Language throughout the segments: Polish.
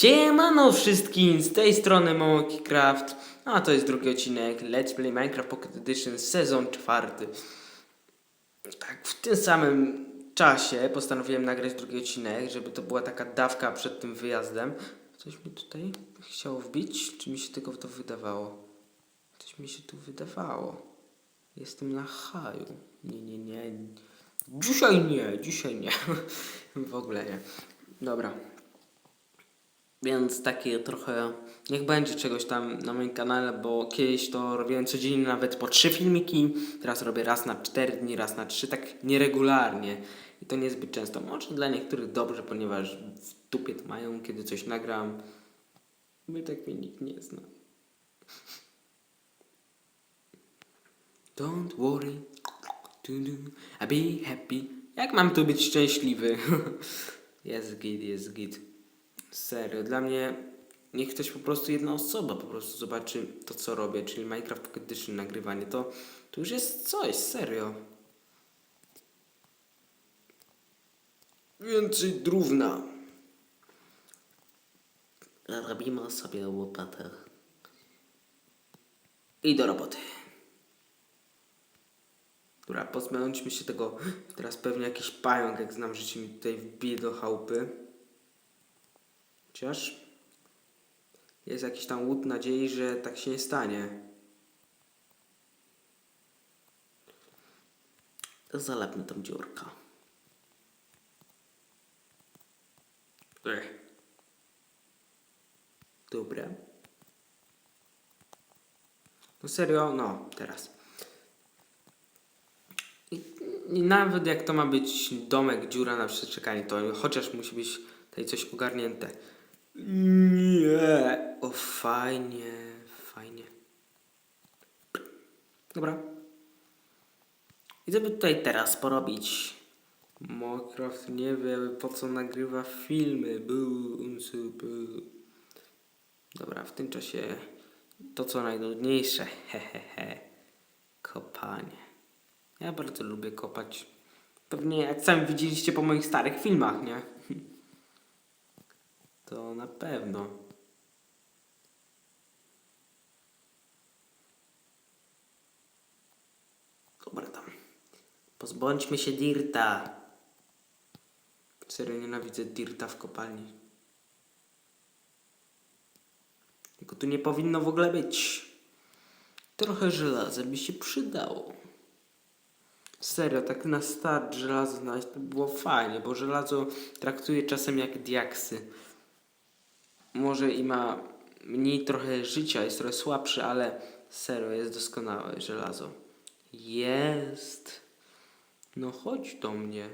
Siemano wszystkim, z tej strony Momoki Craft, a to jest drugi odcinek Let's Play Minecraft Pocket Edition sezon czwarty. Tak, w tym samym czasie postanowiłem nagrać drugi odcinek, żeby to była taka dawka przed tym wyjazdem. Coś mi tutaj chciało wbić, czy mi się tylko to wydawało? Coś mi się tu wydawało. Jestem na haju. Nie, nie, nie. Dzisiaj nie, dzisiaj nie. w ogóle nie. Dobra, więc takie trochę, niech będzie czegoś tam na moim kanale, bo kiedyś to robiłem codziennie nawet po trzy filmiki, teraz robię raz na cztery dni, raz na trzy, tak nieregularnie i to niezbyt często. Może dla niektórych dobrze, ponieważ w dupie mają, kiedy coś nagram. My tak mnie nikt nie zna. Don't worry, do, do, I'll be happy. Jak mam tu być szczęśliwy? jest git, jest git. Serio, dla mnie niech ktoś po prostu jedna osoba po prostu zobaczy to, co robię, czyli Minecraft Pocket Edition nagrywanie, to, to już jest coś, serio. Więcej drówna. Robimy sobie łopatę. I do roboty. Dobra, pozbędźmy się tego. Teraz pewnie jakiś pająk, jak znam życie, mi tutaj wbije do chałupy. Chociaż jest jakiś tam łód nadziei, że tak się nie stanie. Zalepmy tą dziurkę. Ech. Dobra. No serio, no, teraz. I, I nawet jak to ma być domek, dziura na przeczekanie, to chociaż musi być tutaj coś ogarnięte. Nie. O, fajnie, fajnie. Dobra. I co by tutaj teraz porobić? Minecraft nie wie po co nagrywa filmy. Był, był. Dobra, w tym czasie to co najnudniejsze. Hehehe. Kopanie. Ja bardzo lubię kopać. Pewnie jak sami widzieliście po moich starych filmach, nie? To na pewno. Dobra tam. Pozbądźmy się Dirta. Serio nienawidzę Dirta w kopalni. Tylko tu nie powinno w ogóle być. Trochę żelaza by się przydało. Serio, tak na start żelazo znaleźć to było fajnie, bo żelazo traktuje czasem jak diaksy. Może i ma mniej trochę życia, jest trochę słabszy, ale serio, jest doskonałe żelazo. Jest. No chodź do mnie.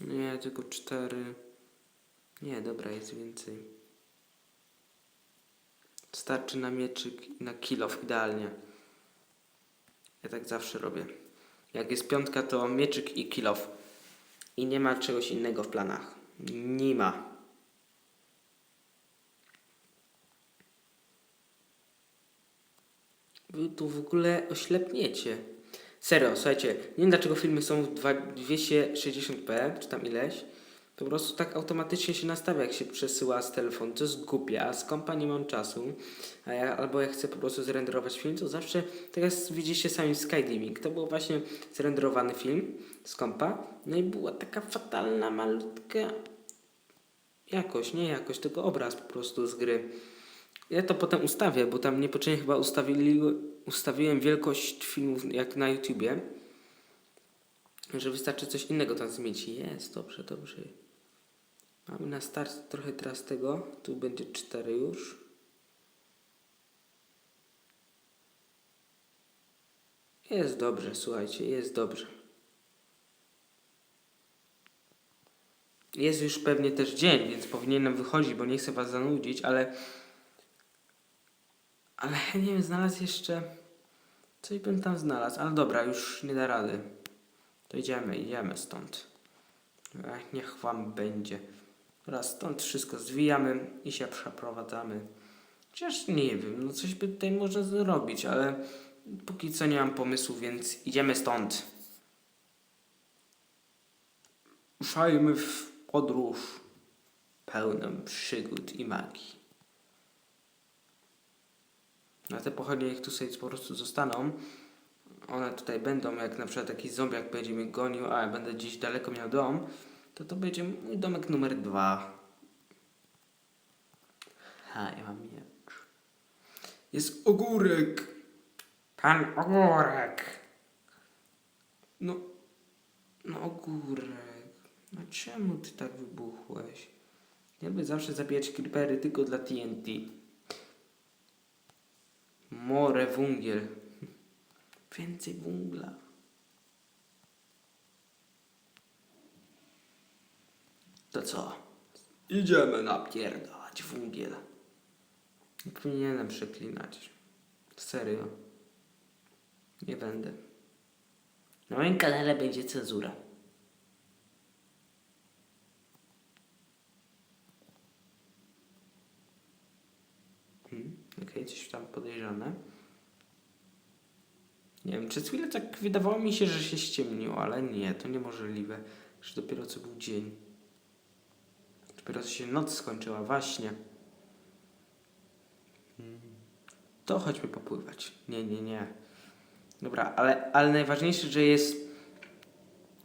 Nie, tylko cztery. Nie, dobra, jest więcej. Starczy na mieczyk na kilof idealnie. Ja tak zawsze robię. Jak jest piątka, to mieczyk i kilof. I nie ma czegoś innego w planach. Nie ma. Wy tu w ogóle oślepniecie. Serio, słuchajcie, nie wiem dlaczego filmy są w dwa- 260p, czy tam ileś. Po prostu tak automatycznie się nastawia, jak się przesyła z telefonu. To jest głupie, a z kompa nie mam czasu. A ja, albo jak chcę po prostu zrenderować film, to zawsze, jak widzicie sami Skydiving, to był właśnie zrenderowany film z kompa. No i była taka fatalna, malutka jakość, nie jakość, tylko obraz po prostu z gry. Ja to potem ustawię, bo tam niepotrzebnie chyba ustawili, ustawiłem wielkość filmów jak na YouTubie, że wystarczy coś innego tam zmienić. Jest, dobrze, dobrze. Mamy na start trochę teraz tego. Tu będzie 4 już. Jest dobrze, słuchajcie, jest dobrze. Jest już pewnie też dzień, więc powinienem wychodzić, bo nie chcę was zanudzić, ale ale nie wiem, znalazł jeszcze. Coś bym tam znalazł, ale dobra, już nie da rady. To idziemy, idziemy stąd. Ech, niech wam będzie. Teraz stąd wszystko zwijamy i się przeprowadzamy. Chociaż nie wiem, no coś by tutaj można zrobić, ale póki co nie mam pomysłu, więc idziemy stąd. Ruszajmy w podróż. pełną przygód i magii. A te pochodnie sobie po prostu zostaną. One tutaj będą, jak na przykład taki zombiak będzie mnie gonił, a ja będę gdzieś daleko miał dom, to to będzie mój domek numer dwa. Ha, ja mam miecz. Jest ogórek. Pan ogórek. No, no ogórek. No czemu ty tak wybuchłeś? Ja by zawsze zabijać creepery tylko dla TNT. More węgiel. Więcej węgla. To co? Idziemy napierdalać węgiel. Nie powinienem przeklinać. Serio. Nie będę. Na moim kanale będzie cenzura. Hmm, Okej, coś tam podejrzane. Nie wiem, przez chwilę tak wydawało mi się, że się ściemniło, ale nie, to niemożliwe. Że dopiero co był dzień. Dopiero co się noc skończyła, właśnie. Hmm. To chodźmy popływać. Nie, nie, nie. Dobra, ale, ale najważniejsze, że jest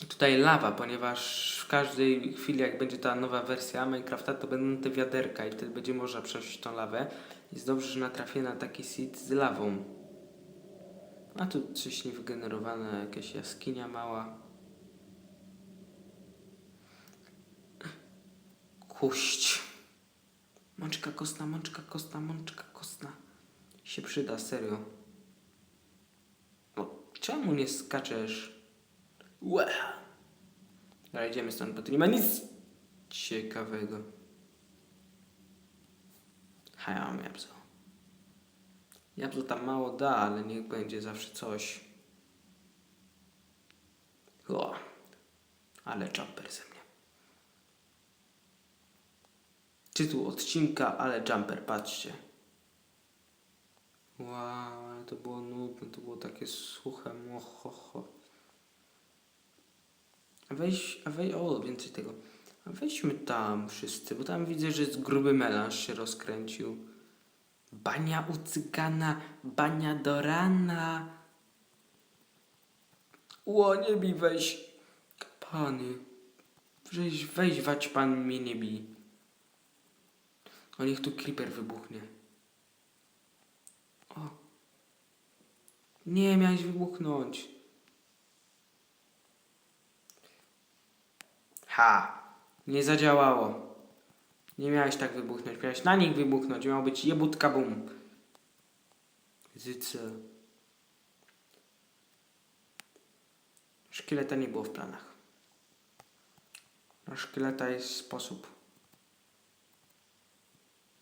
tutaj lawa, ponieważ w każdej chwili, jak będzie ta nowa wersja Minecrafta, to będą te wiaderka i wtedy będzie można przejść tą lawę. Jest dobrze, że natrafię na taki seed z lawą. A tu coś niewygenerowane, jakaś jaskinia mała. Kuść. Mączka kostna, mączka kostna, mączka kostna. Się przyda, serio. O, czemu nie skaczesz? Łe. Dobra, idziemy stąd, bo tu nie ma nic ciekawego. Ha, ja mam jabłko. Tam mało da, ale niech będzie zawsze coś. O, ale jumper ze mnie. Tytuł odcinka, ale jumper, patrzcie. Wow, ale to było nudne, to było takie suche, mohoho. A weź, a weź, o, więcej tego. A weźmy tam wszyscy, bo tam widzę, że jest gruby melanż się rozkręcił. Bania u cygana, bania do rana. Ło, nie bij, weź. Pany. Weź, weź, wać pan mnie nie bij. O, niech tu creeper wybuchnie. O. Nie, miałeś wybuchnąć. Ha! Nie zadziałało. Nie miałeś tak wybuchnąć. Miałeś na nich wybuchnąć. Miał być jebutka bum. Zyce. Szkieleta nie było w planach. Na szkieleta jest sposób.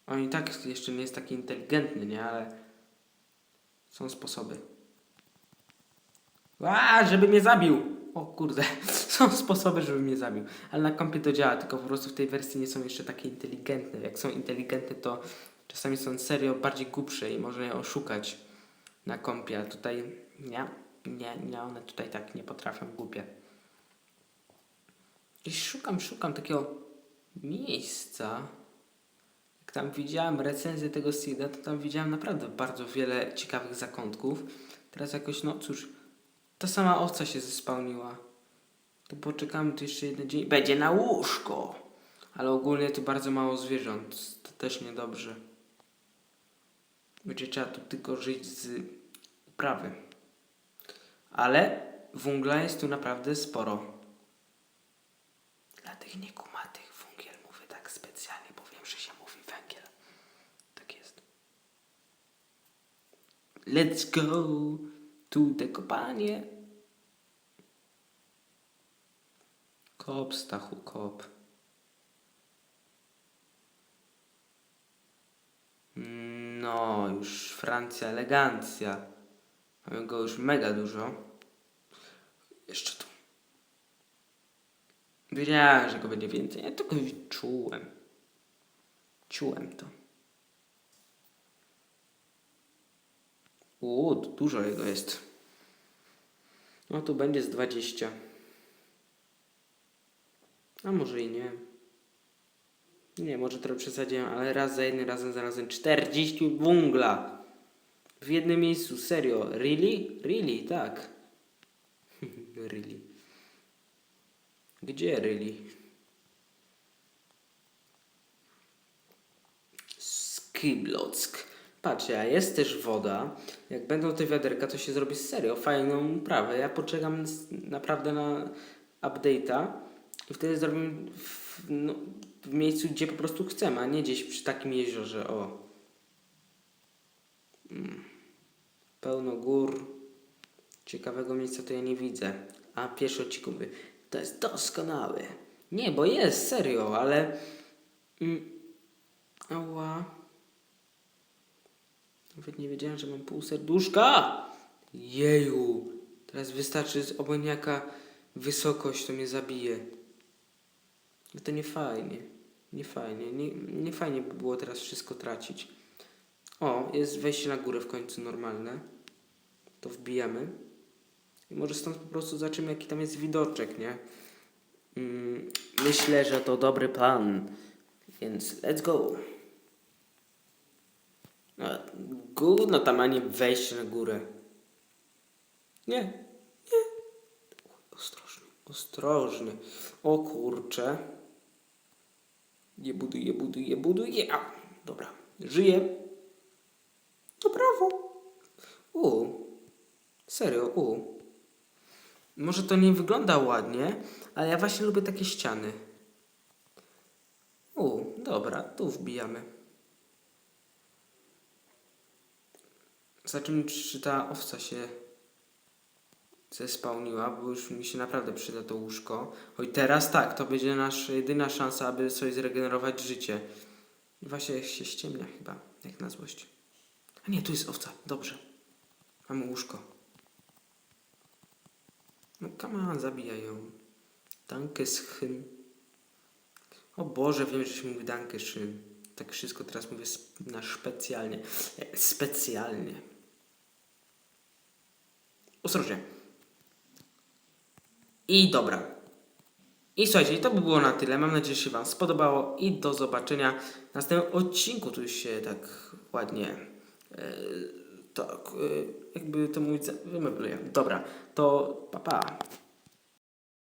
On i tak jeszcze nie jest taki inteligentny, nie? Ale są sposoby. A, żeby mnie zabił! O kurde, są sposoby, żeby mnie zabił. Ale na kompie to działa, tylko po prostu w tej wersji nie są jeszcze takie inteligentne. Jak są inteligentne, to czasami są serio bardziej głupsze i można je oszukać na kompie. A tutaj nie, nie, nie, one tutaj tak nie potrafią głupie. I szukam, szukam takiego miejsca. Jak tam widziałem recenzję tego Seeda, to tam widziałem naprawdę bardzo wiele ciekawych zakątków. Teraz jakoś, no cóż, ta sama owca się zespałniła. To poczekamy tu jeszcze jeden dzień. Będzie na łóżko. Ale ogólnie tu bardzo mało zwierząt. To też niedobrze. Będzie trzeba tu tylko żyć z uprawy. Ale węgla jest tu naprawdę sporo. Dla tych niekumatych węgiel mówię tak specjalnie, bo wiem, że się mówi węgiel. Tak jest. Let's go to the kopalnie. Kop, Stachu, kop. No, już Francja elegancja. Mamy go już mega dużo. Jeszcze tu. Wiedziałem, że go będzie więcej. Ja tylko czułem. Czułem to. O, tu dużo jego jest. No tu będzie z 20. A może i nie. Nie, może trochę przesadziłem, ale raz za jednym razem za razem 40 wungla. W jednym miejscu, serio. Really? Really, tak. really. Gdzie really? Skiblock. Patrzcie, a jest też woda. Jak będą te wiaderka, to się zrobi serio fajną uprawę. Ja poczekam naprawdę na update'a i wtedy zrobimy w, no, w miejscu, gdzie po prostu chcemy, a nie gdzieś przy takim jeziorze. O. Mm. Pełno gór. Ciekawego miejsca to ja nie widzę. A pierwszy odcinek to jest doskonały. Nie, bo jest, serio, ale... Mm, ała. Nawet nie wiedziałem, że mam pół serduszka. Jeju. Teraz wystarczy z oboniaka wysokość, to mnie zabije. Ale to nie fajnie. Nie fajnie. Nie, nie fajnie by było teraz wszystko tracić. O, jest wejście na górę w końcu normalne. To wbijamy. I może stąd po prostu zobaczymy, jaki tam jest widoczek, nie? Mm, myślę, że to dobry plan. Więc let's go. No, gówno tam, a nie na górę. Nie, nie. Ostrożnie, ostrożnie. O kurcze. Nie buduję, buduję, buduję. A, dobra, żyję. No brawo. U, serio, u. Może to nie wygląda ładnie, ale ja właśnie lubię takie ściany. U, dobra, tu wbijamy. Zobaczymy, czy ta owca się zespałniła, bo już mi się naprawdę przyda to łóżko. Oj, teraz tak, to będzie nasza jedyna szansa, aby sobie zregenerować życie. Właśnie się ściemnia chyba, jak na złość. A nie, tu jest owca, dobrze. Mamy łóżko. No come on, zabijaj ją. Danke schön. O Boże, wiem, że się mówi danke schön. Tak wszystko teraz mówię na specjalnie. E, Specjalnie. Ostrożnie. I dobra. I słuchajcie, to by było na tyle. Mam nadzieję, że się Wam spodobało i do zobaczenia w następnym odcinku. Tu już się tak ładnie e, tak, e, jakby to mówić, wymebluję. Dobra, to pa pa.